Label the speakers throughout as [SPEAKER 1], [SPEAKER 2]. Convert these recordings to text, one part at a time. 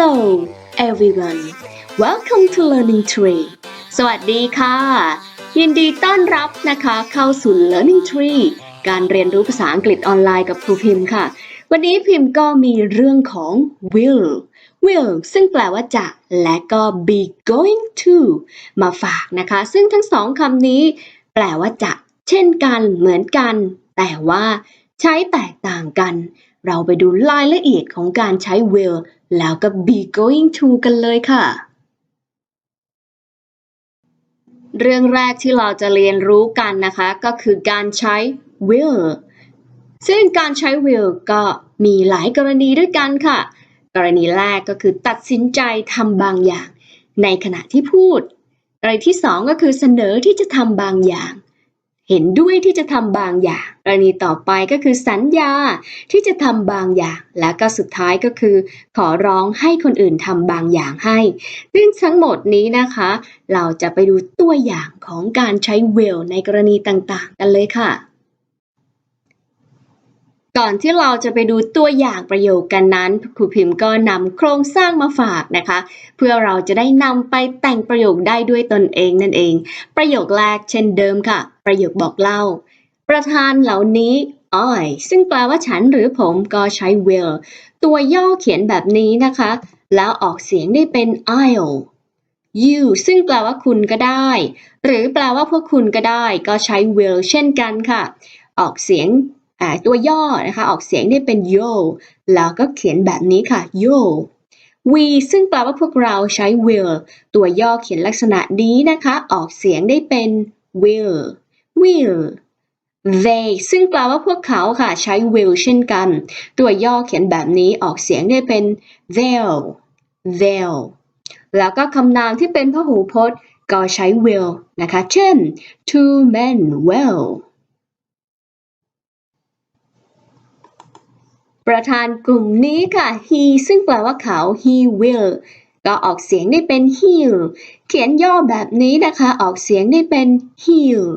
[SPEAKER 1] Hello everyone welcome to Learning Tree สวัสดีค่ะ ยินดีต้อนรับนะคะเข้าสู่ Learning Tree การเรียนรู้ภาษาอังกฤษออนไลน์กับครูพิมพ์ค่ะ วันนี้พิมพ์ก็มีเรื่องของ will will ซึ่งแปลว่าจะ และก็ be going to มาฝากนะคะ ซึ่งทั้งสองคำนี้ แปลว่าจะ เช่นกันเหมือนกัน แต่ว่า ใช้แตกต่างกัน เราไปดูรายละเอียดของการใช้ will แล้วก็ be going to กันเลยค่ะ เรื่องแรกที่เราจะเรียนรู้กันนะคะ ก็คือการใช้ will ซึ่งการใช้ will ก็มีหลายกรณีด้วยกันค่ะ กรณีแรกก็คือตัดสินใจทำบางอย่าง ในขณะที่พูด กรณีที่สองก็คือเสนอที่จะทำบางอย่าง เห็นด้วยที่จะทำบางอย่าง กรณีต่อไปก็คือสัญญาที่จะทำบางอย่าง และก็สุดท้ายก็คือ ขอร้องให้คนอื่นทำบางอย่างให้ ซึ่งทั้งหมดนี้นะคะ เราจะไปดูตัวอย่างของการใช้ will ในกรณีต่างๆ กันเลยค่ะ ก่อนที่เราจะไปดูตัวอย่างประโยคกันนั้น ครูพิมพ์ก็นำโครงสร้างมาฝากนะคะ เพื่อเราจะได้นำไปแต่งประโยคได้ด้วยตนเองนั่นเอง ประโยคแรกเช่นเดิมค่ะ ประโยคบอกเล่า ประธานเหล่านี้ I ซึ่งแปลว่าฉันหรือผมก็ใช้ will ตัวย่อเขียนแบบนี้นะคะ แล้วออกเสียงได้เป็น I'll you ซึ่งแปลว่าคุณก็ได้ หรือแปลว่าพวกคุณก็ได้ ก็ใช้ will เช่นกันค่ะ ออกเสียงตัวย่อนะคะ ออกเสียงได้เป็น yo แล้วก็เขียนแบบนี้ค่ะ yo we ซึ่งแปลว่าพวกเราใช้ will ตัวย่อเขียนลักษณะนี้นะคะ ออกเสียงได้เป็น will will they ซึ่งแปลว่าพวกเขาค่ะใช้ will เช่นกัน ตัวย่อเขียนแบบนี้ออกเสียงได้เป็น they'll they'll แล้วก็คำนามที่เป็นพหูพจน์ ก็ใช้ will นะคะ เช่น two men will ประธานกลุ่มนี้ค่ะ he ซึ่งแปลว่าเขา he will ก็ออกเสียงได้เป็น he'll เขียนย่อแบบนี้นะคะ ออกเสียงได้เป็น he'll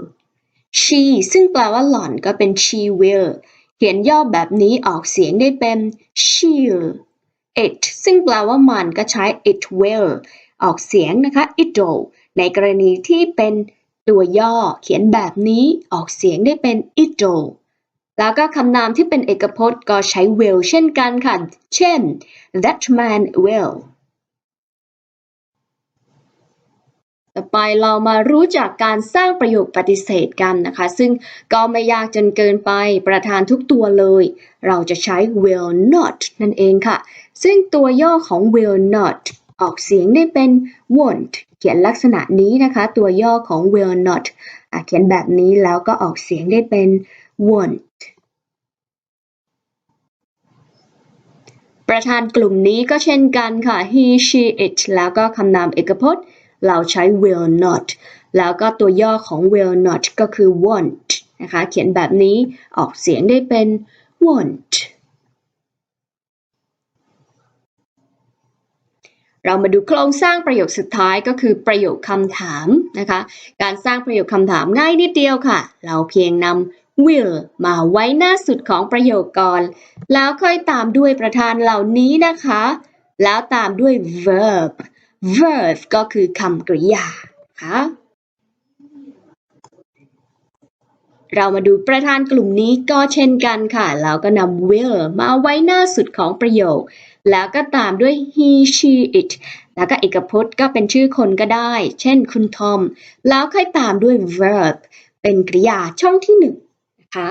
[SPEAKER 1] she ซึ่งแปลว่าหล่อนก็เป็น she will เขียนย่อแบบนี้ออกเสียงได้เป็น she'll it ซึ่งแปลว่ามันก็ใช้ it will ออกเสียงนะคะ it'll ในกรณีที่เป็นตัวย่อเขียนแบบนี้ออกเสียงได้เป็น it'll แล้วก็คำนามที่เป็นเอกพจน์ก็ใช้ will เช่นกันค่ะ เช่น that man will ต่อไปเรามารู้จักการสร้างประโยคปฏิเสธกันนะคะ ซึ่งก็ไม่ยากจนเกินไปประธานทุกตัวเลย เราจะใช้ will not นั่นเองค่ะ ซึ่งตัวย่อของ will not ออกเสียงได้เป็น won't เขียนลักษณะนี้นะคะ ตัวย่อของ will not เขียนแบบนี้แล้วก็ออกเสียงได้เป็น won't ประธานกลุ่มนี้ก็เช่นกันค่ะ he she it แล้วก็คำนามเอกพจน์ เราใช้ will not แล้วก็ตัวย่อของ will not ก็คือ won't นะคะ เขียนแบบนี้ออกเสียงได้เป็น won't เรามาดูโครงสร้างประโยคสุดท้ายก็คือประโยคคำถามนะคะ การสร้างประโยคคำถามง่ายนิดเดียวค่ะ เราเพียงนำ will มาไว้หน้าสุดของประโยคก่อน แล้วค่อยตามด้วยประธานเหล่านี้นะคะ แล้วตามด้วย verb verb ก็คือคำกริยาค่ะเรามาดูประธานกลุ่มนี้ก็เช่นกันค่ะ เราก็นำ will มาไว้หน้าสุดของประโยค แล้วก็ตามด้วย he she it แล้วก็เอกพจน์ก็เป็นชื่อคนก็ได้ เช่นคุณทอม แล้วค่อยตามด้วย verb เป็นกริยาช่องที่หนึ่งนะคะ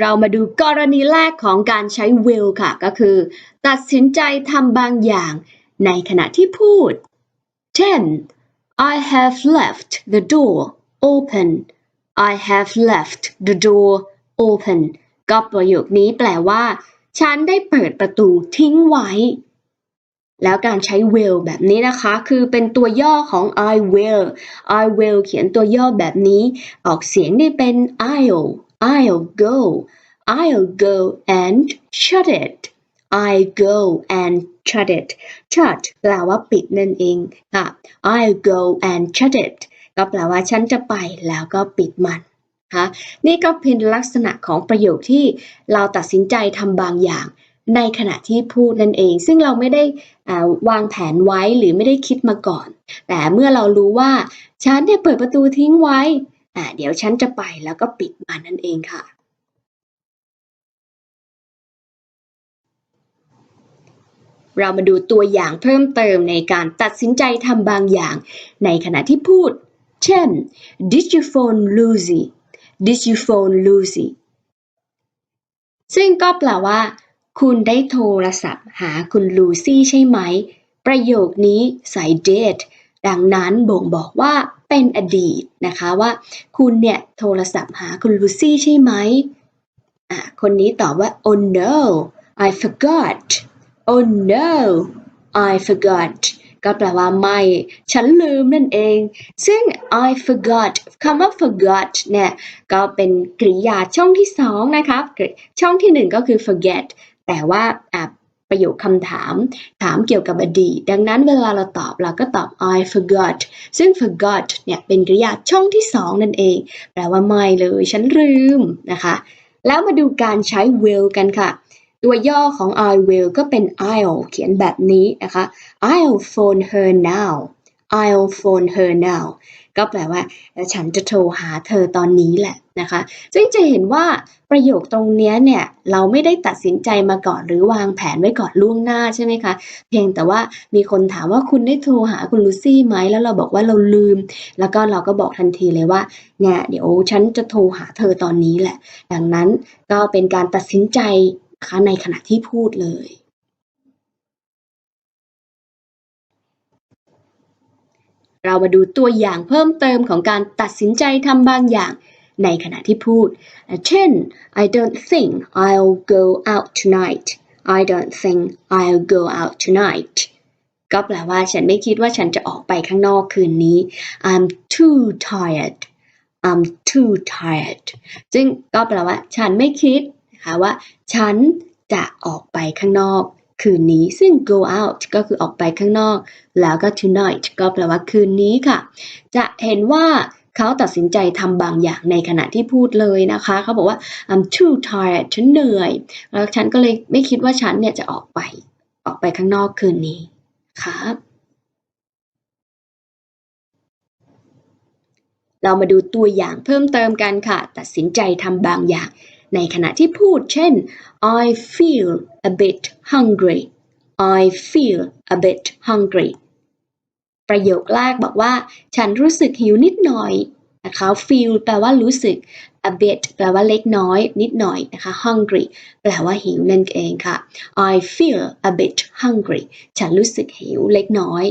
[SPEAKER 1] เรามาดูกรณีแรกของการใช้ will ค่ะ ก็คือ ตัดสินใจทำบางอย่างในขณะที่พูด เช่น I have left the door open I have left the door open ก็ประโยคนี้แปลว่า ฉันได้เปิดประตูทิ้งไว้ แล้วการใช้ will แบบนี้นะคะ คือเป็นตัวย่อของ I will I will เขียนตัวย่อแบบนี้ ออกเสียงได้เป็น I'll I'll go I'll go and shut it I go and shut it shut แปลว่าปิดนั่นเองค่ะ I'll go and shut it ก็แปลว่าฉันจะไปแล้วก็ปิดมันนะคะนี่ก็เป็นลักษณะของประโยคที่เราตัดสินใจทำบางอย่าง ในขณะที่พูดนั่นเอง ซึ่งเราไม่ได้อ่าวางแผนไว้หรือไม่ได้คิดมาก่อน แต่เมื่อเรารู้ว่าฉันเนี่ยเปิดประตูทิ้งไว้ อ่าเดี๋ยวฉันจะไปแล้วก็ปิดมันนั่นเองค่ะ เรามาดูตัวอย่างเพิ่มเติมในการตัดสินใจทำบางอย่าง ในขณะที่พูด เช่น did you phone Lucy did you phone Lucy ซึ่งก็แปลว่า คุณได้โทรศัพท์หาคุณลูซี่ใช่ไหม ประโยคนี้ใส่ did ดังนั้นบ่งบอกว่า เป็นอดีตนะคะว่าคุณเนี่ยโทรศัพท์หาคุณลูซี่ใช่ไหมอะคนนี้ตอบว่า oh no I forgot oh no I forgot ก็แปลว่าไม่ ฉันลืมนั่นเอง ซึ่ง I forgot คำว่า forgot เนี่ยก็เป็นกริยาช่องที่สองนะคะ ช่องที่หนึ่งก็คือ forget แต่ว่า ประโยคคำถาม ถามเกี่ยวกับอดีต ดังนั้นเวลาเราตอบเราก็ตอบ I forgot ซึ่ง forgot เนี่ยเป็นกริยาช่องที่สองนั่นเอง แปลว่าไม่เลย ฉันลืมนะคะ แล้วมาดูการใช้ will กันค่ะ ตัวย่อของ I will ก็เป็น I'll เขียนแบบนี้นะคะ I'll phone her now I'll phone her now ก็แปลว่าฉันจะโทรหาเธอตอนนี้แหละนะคะ ซึ่งจะเห็นว่าประโยคตรงนี้เนี่ยเราไม่ได้ตัดสินใจมาก่อนหรือวางแผนไว้ก่อนล่วงหน้าใช่ไหมคะ เพียงแต่ว่ามีคนถามว่าคุณได้โทรหาคุณลูซี่ไหมแล้วเราบอกว่าเราลืม แล้วก็เราก็บอกทันทีเลยว่าเนี่ยเดี๋ยวฉันจะโทรหาเธอตอนนี้แหละ ดังนั้นก็เป็นการตัดสินใจคะในขณะที่พูดเลย เรามาดูตัวอย่างเพิ่มเติมของการตัดสินใจทำบางอย่างในขณะที่พูด เช่น I don't think I'll go out tonight I don't think I'll go out tonight ก็แปลว่าฉันไม่คิดว่าฉันจะออกไปข้างนอกคืนนี้ I'm too tired I'm too tired ซึ่งก็แปลว่า ฉันไม่คิดนะคะว่า ฉันจะออกไปข้างนอก คืนนี้ ซึ่ง go out ก็คือออกไปข้างนอก แล้วก็ tonight ก็แปลว่าคืนนี้ค่ะ จะเห็นว่าเขาตัดสินใจทำบางอย่างในขณะที่พูดเลยนะคะ เขาบอกว่า I'm too tired ฉันเหนื่อย แล้วฉันก็เลยไม่คิดว่าฉันเนี่ยจะออกไป ออกไปข้างนอกคืนนี้ครับเรามาดูตัวอย่างเพิ่มเติมกันค่ะ ตัดสินใจทำบางอย่าง ในขณะที่พูด เช่น I feel a bit hungry I feel a bit hungry ประโยคแรกบอกว่า ฉันรู้สึกหิวนิดหน่อยนะคะ feel แปลว่ารู้สึก a bit แปลว่าเล็กน้อย นิดหน่อยนะคะ hungry แปลว่าหิวนั่นเองค่ะ I feel a bit hungry ฉันรู้สึกหิวเล็กน้อย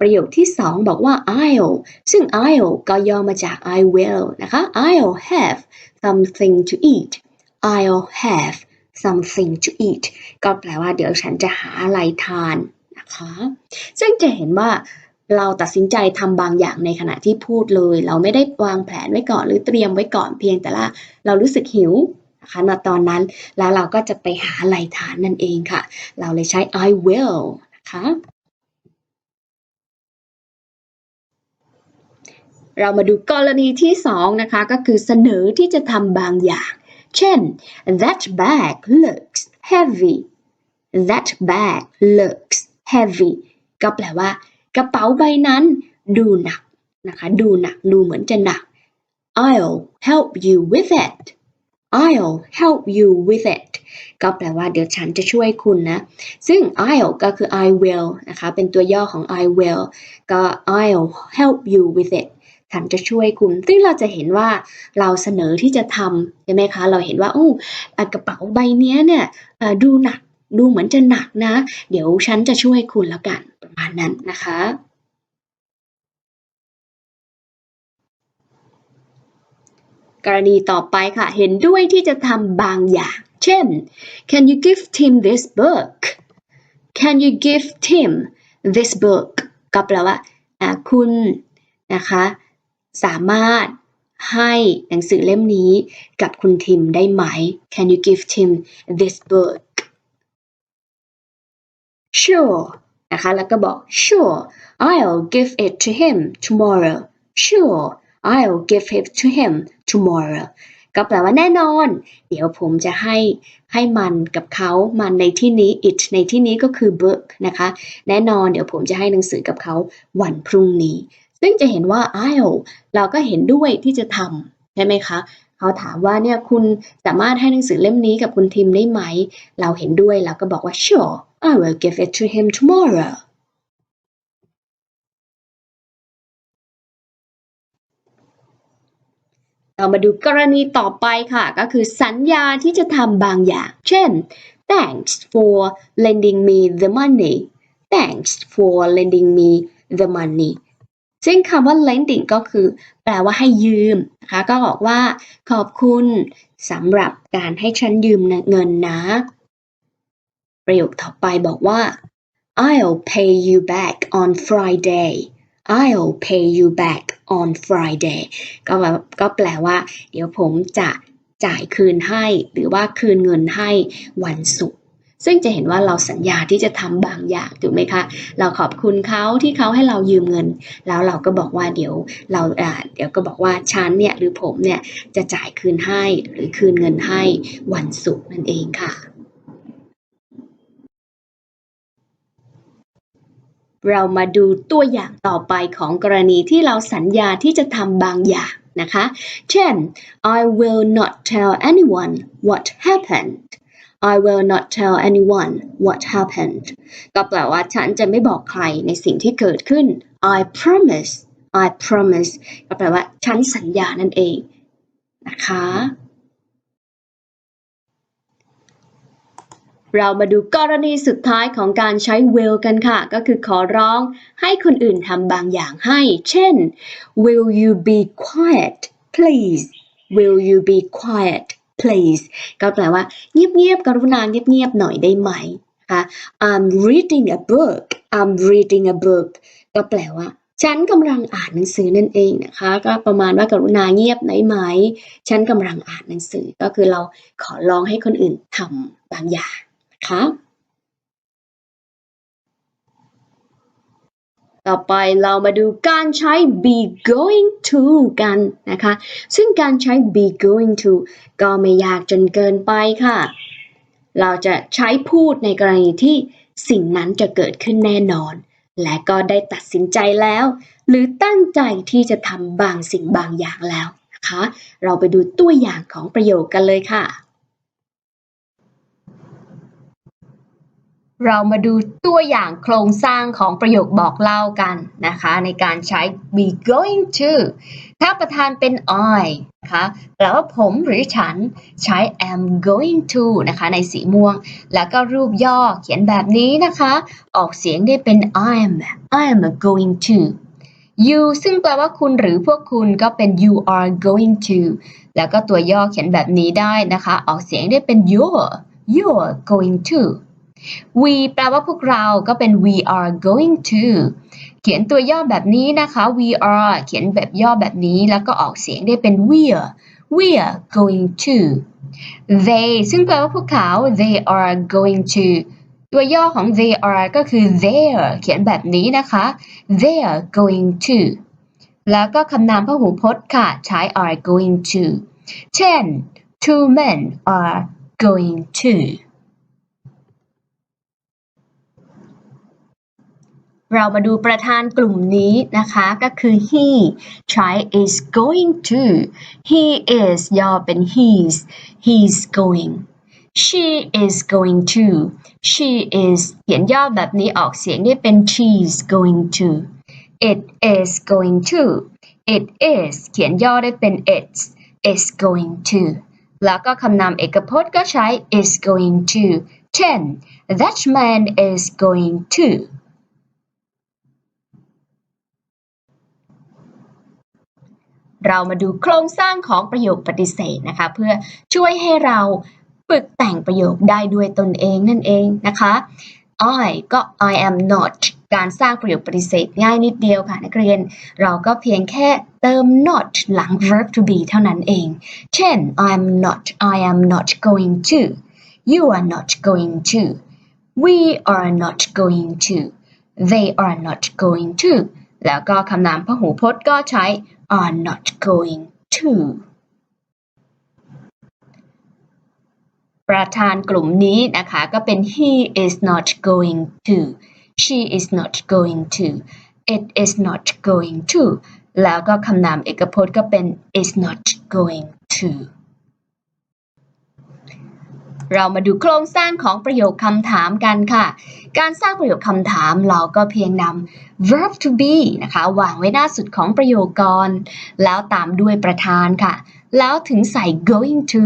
[SPEAKER 1] ประโยคที่สองบอกว่า I'll ซึ่ง I'll ก็ย่อมาจาก I will นะคะ I'll have something to eat I'll have something to eat ก็แปลว่าเดี๋ยวฉันจะหาอะไรทานนะคะ ซึ่งจะเห็นว่าเราตัดสินใจทำบางอย่างในขณะที่พูดเลย เราไม่ได้วางแผนไว้ก่อนหรือเตรียมไว้ก่อนเพียงแต่ละเรารู้สึกหิวนะคะณตอนนั้นแล้วเราก็จะไปหาอะไรทานนั่นเองค่ะ เราเลยใช้ I will นะคะเรามาดูกรณีที่สองนะคะก็คือเสนอที่จะทำบางอย่าง เช่น that bag looks heavy that bag looks heavy ก็แปลว่า กระเป๋าใบนั้น ดูหนักนะคะ ดูหนัก ดูเหมือนจะหนัก I'll help you with it I'll help you with it ก็แปลว่าเดี๋ยวฉันจะช่วยคุณนะ ซึ่ง I'll ก็คือ I will นะคะ เป็นตัวย่อของ I will ก็ I'll help you with it ฉันจะช่วยคุณ ซึ่งเราจะเห็นว่าเราเสนอที่จะทำใช่ไหมคะ เราเห็นว่าโอ้กระเป๋าใบนี้เนี่ยดูหนัก ดูเหมือนจะหนักนะ เดี๋ยวฉันจะช่วยคุณแล้วกัน ประมาณนั้นนะคะ กรณีต่อไปค่ะ เห็นด้วยที่จะทำบางอย่าง เช่น Can you give Tim this book Can you give Tim this book ก็แปลว่าคุณนะคะ สามารถให้หนังสือเล่มนี้กับคุณทิมได้ไหม Can you give Tim this book Sure นะคะ แล้วก็บอก Sure I'll give it to him tomorrow Sure I'll give it to him tomorrow ก็แปลว่าแน่นอน เดี๋ยวผมจะให้ให้มันกับเขา มันในที่นี้ it ในที่นี้ก็คือ book นะคะ แน่นอนเดี๋ยวผมจะให้หนังสือกับเขาวันพรุ่งนี้ ซึ่งจะเห็นว่า I'll เราก็เห็นด้วยที่จะทำใช่ไหมคะเขาถามว่าเนี่ยคุณสามารถให้หนังสือเล่มนี้กับคุณทิมได้ไหม เราเห็นด้วยเราก็บอกว่า sure I will give it to him tomorrow เรามาดูกรณีต่อไปค่ะ ก็คือสัญญาที่จะทำบางอย่าง เช่น thanks for lending me the money thanks for lending me the money ซึ่งคำว่า lending ก็คือ แปลว่าให้ยืมนะคะ ก็บอกว่า ขอบคุณสำหรับการให้ฉันยืมเงินนะ ประโยคต่อไปบอกว่า I'll pay you back on Friday I'll pay you back on Friday ก็แบบก็แปลว่า เดี๋ยวผมจะจ่ายคืนให้ หรือว่าคืนเงินให้วันศุกร์ ซึ่งจะเห็นว่าเราสัญญาที่จะทำบางอย่างถูกไหมคะ เราขอบคุณเขาที่เขาให้เรายืมเงิน แล้วเราก็บอกว่าเดี๋ยวเราเดี๋ยวก็บอกว่าฉันเนี่ยหรือผมเนี่ยจะจ่ายคืนให้หรือคืนเงินให้วันศุกร์นั่นเองค่ะเรามาดูตัวอย่างต่อไปของกรณีที่เราสัญญาที่จะทำบางอย่างนะคะ เช่น I will not tell anyone what happened I will not tell anyone what happened ก็แปลว่าฉันจะไม่บอกใครในสิ่งที่เกิดขึ้น I promise I promise ก็แปลว่าฉันสัญญานั่นเองนะคะ เรามาดูกรณีสุดท้ายของการใช้ will กันค่ะ ก็คือขอร้องให้คนอื่นทำบางอย่างให้ เช่น will you be quiet please will you be quiet please ก็แปลว่าเงียบๆกรุณาเงียบๆหน่อยได้ไหมคะ I'm reading a book I'm reading a book ก็แปลว่า ฉันกำลังอ่านหนังสือนั่นเองนะคะ ก็ประมาณว่ากรุณาเงียบได้ไหม ฉันกำลังอ่านหนังสือก็คือเราขอร้องให้คนอื่นทำบางอย่างนะคะ ต่อไปเรามาดูการใช้ be going to กันนะคะ ซึ่งการใช้ be going to ก็ไม่ยากจนเกินไปค่ะ เราจะใช้พูดในกรณีที่สิ่งนั้นจะเกิดขึ้นแน่นอน และก็ได้ตัดสินใจแล้ว หรือตั้งใจที่จะทำบางสิ่งบางอย่างแล้วนะคะ เราไปดูตัวอย่างของประโยคกันเลยค่ะ เรามาดูตัวอย่างโครงสร้างของประโยคบอกเล่ากันนะคะ ในการใช้ be going to ถ้าประธานเป็น I นะคะแปลว่าผมหรือฉันใช้ am going to นะคะในสีม่วง แล้วก็รูปย่อเขียนแบบนี้นะคะ ออกเสียงได้เป็น I'm I'm going to you ซึ่งแปลว่าคุณหรือพวกคุณก็เป็น you are going to แล้วก็ตัวย่อเขียนแบบนี้ได้นะคะ ออกเสียงได้เป็น you're you're going to we แปลว่าพวกเราก็เป็น we are going to เขียนตัวย่อแบบนี้นะคะ we are เขียนแบบย่อแบบนี้แล้วก็ออกเสียงได้เป็น we're we're going to they ซึ่งแปลว่าพวกเขา they are going to ตัวย่อของ they are ก็คือ they're เขียนแบบนี้นะคะ they're going to แล้วก็คำนามพหูพจน์ค่ะ ใช้ are going to เช่น two men are going to เรามาดูประธานกลุ่มนี้นะคะ ก็คือ he ใช้ is going to he is ย่อเป็น he's he's going she is going to she is เขียนย่อแบบนี้ออกเสียงได้เป็น she's going to it is going to it is เขียนย่อได้เป็น it's is going to แล้วก็คำนามเอกพจน์ก็ใช้ is going to เช่น that man is going to เรามาดูโครงสร้างของประโยคปฏิเสธนะคะ เพื่อช่วยให้เราฝึกแต่งประโยคได้ด้วยตนเองนั่นเองนะคะ I ก็ I am not การสร้างประโยคปฏิเสธง่ายนิดเดียวค่ะนักเรียน เราก็เพียงแค่เติม not หลัง verb to be เท่านั้นเอง เช่น I am not I am not going to you are not going to we are not going to they are not going to แล้วก็คำนามพหูพจน์ก็ใช้ are not going to ประธานกลุ่มนี้นะคะก็เป็น he is not going to she is not going to it is not going to แล้วก็คำนามเอกพจน์ก็เป็น is not going to เรามาดูโครงสร้างของประโยคคำถามกันค่ะ การสร้างประโยคคำถามเราก็เพียงนำ verb to be นะคะวางไว้หน้าสุดของประโยคก่อน แล้วตามด้วยประธานค่ะ แล้วถึงใส่ going to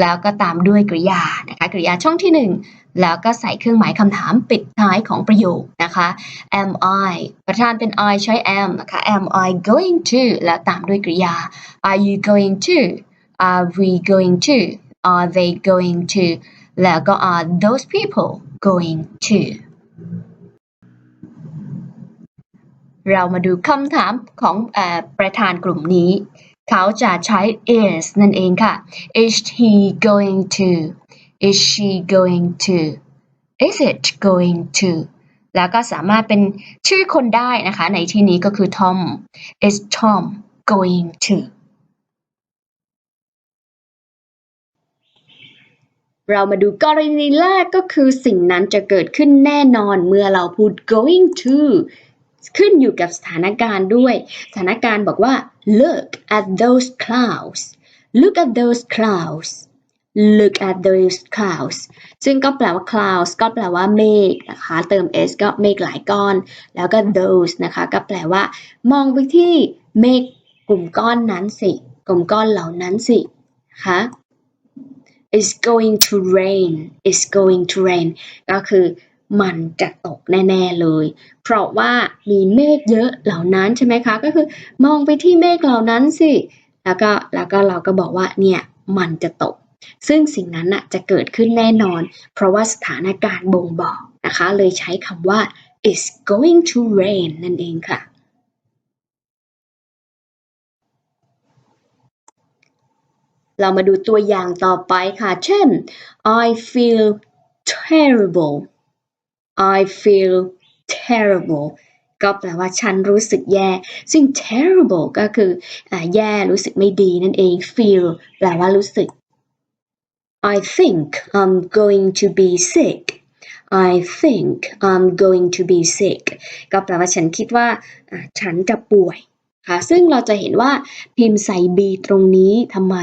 [SPEAKER 1] แล้วก็ตามด้วยกริยานะคะกริยาช่องที่ 1 แล้วก็ใส่เครื่องหมายคำถามปิดท้ายของประโยคนะคะ am I ประธานเป็น I ใช้ am นะคะ am I going to แล้วตามด้วยกริยา are you going to are we going to are they going to แล้วก็ are those people going to เรามาดูคำถามของอประธานกลุ่มนี้ เขาจะใช้ is นั่นเองค่ะ is he going to is she going to is it going to แล้วก็สามารถเป็นชื่อคนได้นะคะ ในที่นี้ก็คือ Tom is Tom going to เรามาดูกรณีแรกก็คือสิ่งนั้นจะเกิดขึ้นแน่นอนเมื่อเราพูด going to ขึ้นอยู่กับสถานการณ์ด้วย สถานการณ์บอกว่า look at those clouds look at those clouds look at those clouds ซึ่งก็แปลว่า clouds ก็แปลว่าเมฆนะคะ เติม s ก็เมฆหลายก้อน แล้วก็ those นะคะ ก็แปลว่า มองไปที่เมฆกลุ่มก้อนนั้นสิ กลุ่มก้อนเหล่านั้นสินะคะ It's going to rain It's going to rain ก็คือ มันจะตกแน่ ๆเลย เพราะว่ามีเมฆเยอะเหล่านั้นใช่ไหมคะ ก็คือมองไปที่เมฆเหล่านั้นสิ แล้วก็แล้วก็เราก็บอกว่าเนี่ยมันจะตก ซึ่งสิ่งนั้นน่ะจะเกิดขึ้นแน่นอน เพราะว่าสถานการณ์บ่งบอกนะคะ เลยใช้คำว่า it's going to rain นั่นเองค่ะ เรามาดูตัวอย่างต่อไปค่ะ เช่น I feel terrible I feel terrible ก็แปลว่าฉันรู้สึกแย่ ซึ่ง terrible ก็คืออแย่รู้สึกไม่ดีนั่นเอง feel แปลว่ารู้สึก I think I'm going to be sick I think I'm going to be sick ก็แปลว่าฉันคิดว่าอ่าฉันจะป่วยค่ะซึ่งเราจะเห็นว่าพิมพ์ใส่ be ตรงนี้ทำไม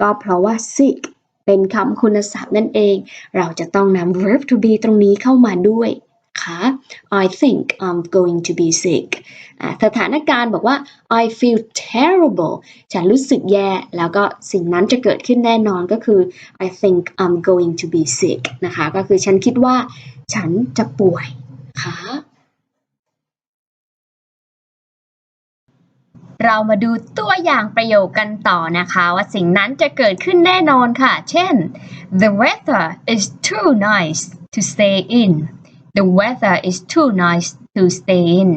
[SPEAKER 1] ก็เพราะว่า sick เป็นคำคุณศัพท์นั่นเอง เราจะต้องนำ verb to be ตรงนี้เข้ามาด้วยค่ะ I think I'm going to be sick สถานการณ์บอกว่า I feel terrible ฉันรู้สึกแย่ แล้วก็สิ่งนั้นจะเกิดขึ้นแน่นอนก็คือ I think I'm going to be sick นะคะ ก็คือฉันคิดว่าฉันจะป่วยค่ะ เรามาดูตัวอย่างประโยคกันต่อนะคะ ว่าสิ่งนั้นจะเกิดขึ้นแน่นอนค่ะ เช่น the weather is too nice to stay in the weather is too nice to stay in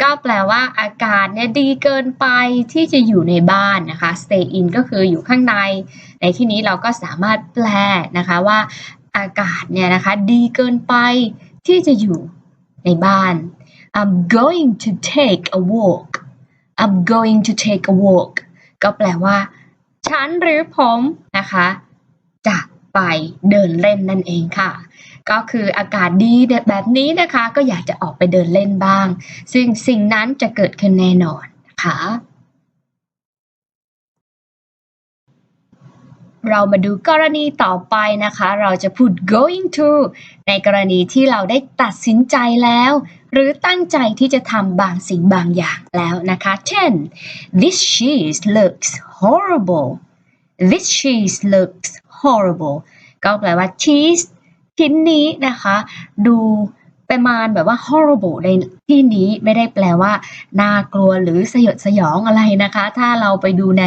[SPEAKER 1] ก็แปลว่าอากาศเนี่ยดีเกินไปที่จะอยู่ในบ้านนะคะ stay in ก็คืออยู่ข้างใน ในที่นี้เราก็สามารถแปลนะคะว่าอากาศเนี่ยนะคะดีเกินไปที่จะอยู่ในบ้าน I'm going to take a walk I'm going to take a walk ก็แปลว่า ฉันหรือผมนะคะ จะไปเดินเล่นนั่นเองค่ะ ก็คืออากาศดีแบบนี้นะคะ ก็อยากจะออกไปเดินเล่นบ้าง ซึ่งสิ่งนั้นจะเกิดขึ้นแน่นอนนะคะ เรามาดูกรณีต่อไปนะคะ เราจะพูด going to ในกรณีที่เราได้ตัดสินใจแล้ว หรือตั้งใจที่จะทำบางสิ่งบางอย่างแล้วนะคะ เช่น this cheese looks horrible this cheese looks horrible ก็แปลว่า cheese ชิ้นนี้นะคะ ดู ประมาณแบบว่า horrible ในที่นี้ไม่ได้แปลว่าน่ากลัวหรือสยดสยองอะไรนะคะ ถ้าเราไปดูใน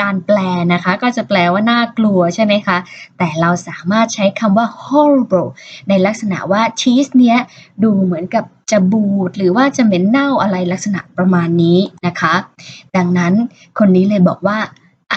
[SPEAKER 1] การแปลนะคะ ก็จะแปลว่าน่ากลัวใช่ไหมคะ แต่เราสามารถใช้คำว่า horrible ในลักษณะว่าชีสเนี้ยดูเหมือนกับจะบูดหรือว่าจะเหม็นเน่าอะไรลักษณะประมาณนี้นะคะ ดังนั้นคนนี้เลยบอกว่า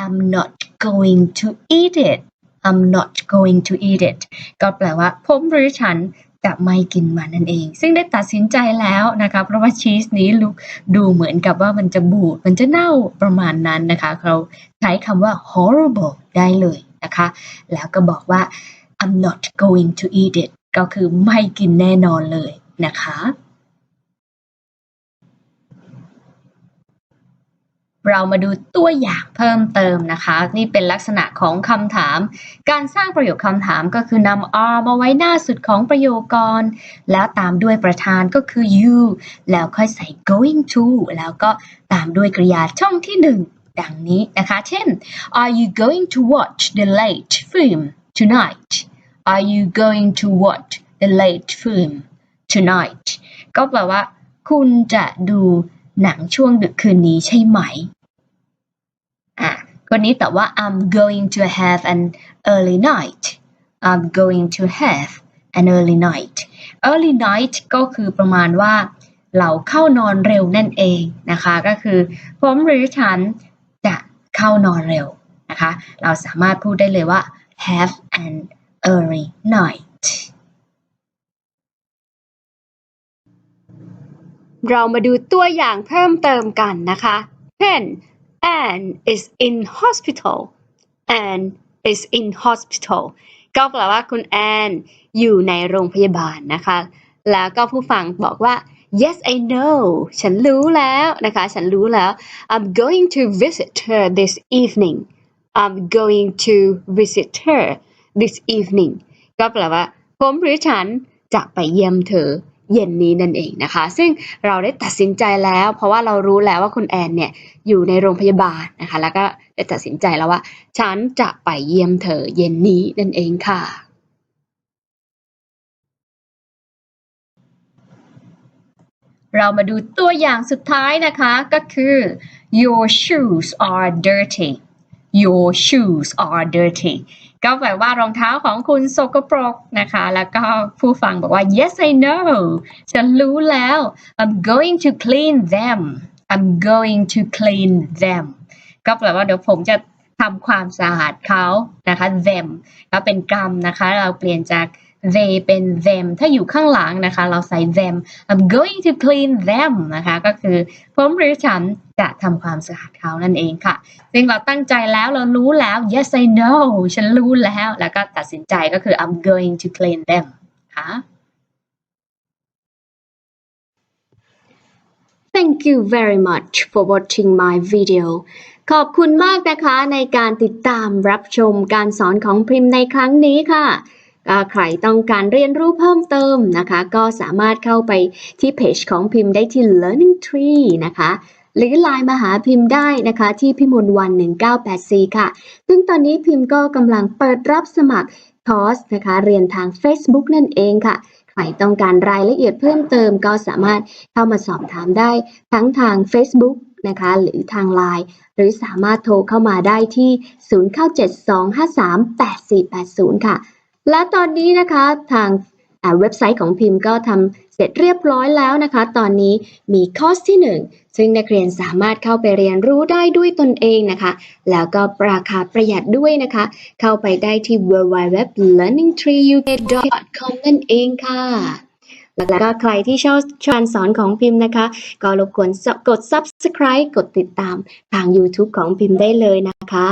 [SPEAKER 1] I'm not going to eat it I'm not going to eat it ก็แปลว่าผมหรือฉัน จะไม่กินมันนั่นเอง ซึ่งได้ตัดสินใจแล้วนะคะเพราะว่าชีสนี้ลุกดูเหมือนกับว่ามันจะบูดมันจะเน่าประมาณนั้นนะคะเราใช้คำว่า horrible ได้เลยนะคะแล้วก็บอกว่า I'm not going to eat it ก็คือไม่กินแน่นอนเลยนะคะ เรามาดูตัวอย่างเพิ่มเติมนะคะ นี่เป็นลักษณะของคำถาม การสร้างประโยคคำถามก็คือนำ are มาไว้หน้าสุดของประโยคก่อน แล้วตามด้วยประธานก็คือ you แล้วค่อยใส่ going to แล้วก็ตามด้วยกริยาช่องที่หนึ่งดังนี้นะคะ เช่น Are you going to watch the late film tonight Are you going to watch the late film tonight ก็แปลว่า คุณจะดู หนังช่วงดึกคืนนี้ใช่ไหมอะคนนี้ตอบว่า I'm going to have an early night I'm going to have an early night early night ก็คือประมาณว่าเราเข้านอนเร็วนั่นเองนะคะ ก็คือผมหรือฉันจะเข้านอนเร็วนะคะ เราสามารถพูดได้เลยว่า have an early night เรามาดูตัวอย่างเพิ่มเติมกันนะคะ เช่น Anne is in hospital Anne is in hospital ก็แปลว่าคุณแอนอยู่ในโรงพยาบาลนะคะ แล้วก็ผู้ฟังบอกว่า yes I know ฉันรู้แล้วนะคะ ฉันรู้แล้ว I'm going to visit her this evening I'm going to visit her this evening ก็แปลว่า ผมหรือฉันจะไปเยี่ยมเธอ เย็นนี้นั่นเองนะคะ ซึ่งเราได้ตัดสินใจแล้ว เพราะว่าเรารู้แล้วว่าคุณแอนเนี่ยอยู่ในโรงพยาบาลนะคะ แล้วก็ได้ตัดสินใจแล้วว่า ฉันจะไปเยี่ยมเธอเย็นนี้นั่นเองค่ะ เรามาดูตัวอย่างสุดท้ายนะคะก็คือ your shoes are dirty your shoes are dirty ก็แปลว่ารองเท้าของคุณสกปรกนะคะ แล้วก็ผู้ฟังบอกว่า yes I know ฉันรู้แล้ว I'm going to clean them I'm going to clean them ก็แปลว่าเดี๋ยวผมจะทำความสะอาดเขานะคะ them ก็เป็นกรรมนะคะ เราเปลี่ยนจาก they เป็น them ถ้าอยู่ข้างหลังนะคะ เราใส่ them I'm going to clean them นะคะ ก็คือผมหรือฉันจะทำความสะอาดเขานั่นเองค่ะ ซึ่งเราตั้งใจแล้วเรารู้แล้ว yes I know ฉันรู้แล้ว แล้วก็ตัดสินใจก็คือ I'm going to clean them ค่ะ Thank you very much for watching my video ขอบคุณมากนะคะในการติดตามรับชมการสอนของพิมพ์ในครั้งนี้ค่ะ ใครต้องการเรียนรู้เพิ่มเติมนะคะ ก็สามารถเข้าไปที่เพจของพิมพ์ได้ที่ Learning Tree นะคะหรือไลน์มาหาพิมพ์ได้นะคะที่พิมพ์วัน 1984 ค่ะ ซึ่งตอนนี้พิมพ์ก็กำลังเปิดรับสมัครคอร์สนะคะเรียนทาง Facebook นั่นเองค่ะ ใครต้องการรายละเอียดเพิ่มเติมก็สามารถเข้ามาสอบถามได้ทั้งทาง Facebook นะคะหรือทาง Line หรือสามารถโทรเข้ามาได้ที่ 0972538480 ค่ะ และตอนนี้นะคะทางเว็บไซต์ของพิมพ์ก็ทำเสร็จเรียบร้อยแล้วนะคะ ตอนนี้มีคอร์สที่ 1 ซึ่งนักเรียนสามารถเข้าไปเรียนรู้ได้ด้วยตนเองนะคะ แล้วก็ราคาประหยัดด้วยนะคะ เข้าไปได้ที่ www.learningtreeuk.com นั่นเองค่ะแล้วก็ใครที่ชอบการสอนของพิมพ์นะคะ ก็รบกวนกด subscribe กดติดตามทาง YouTube ของพิมพ์ได้เลยนะคะ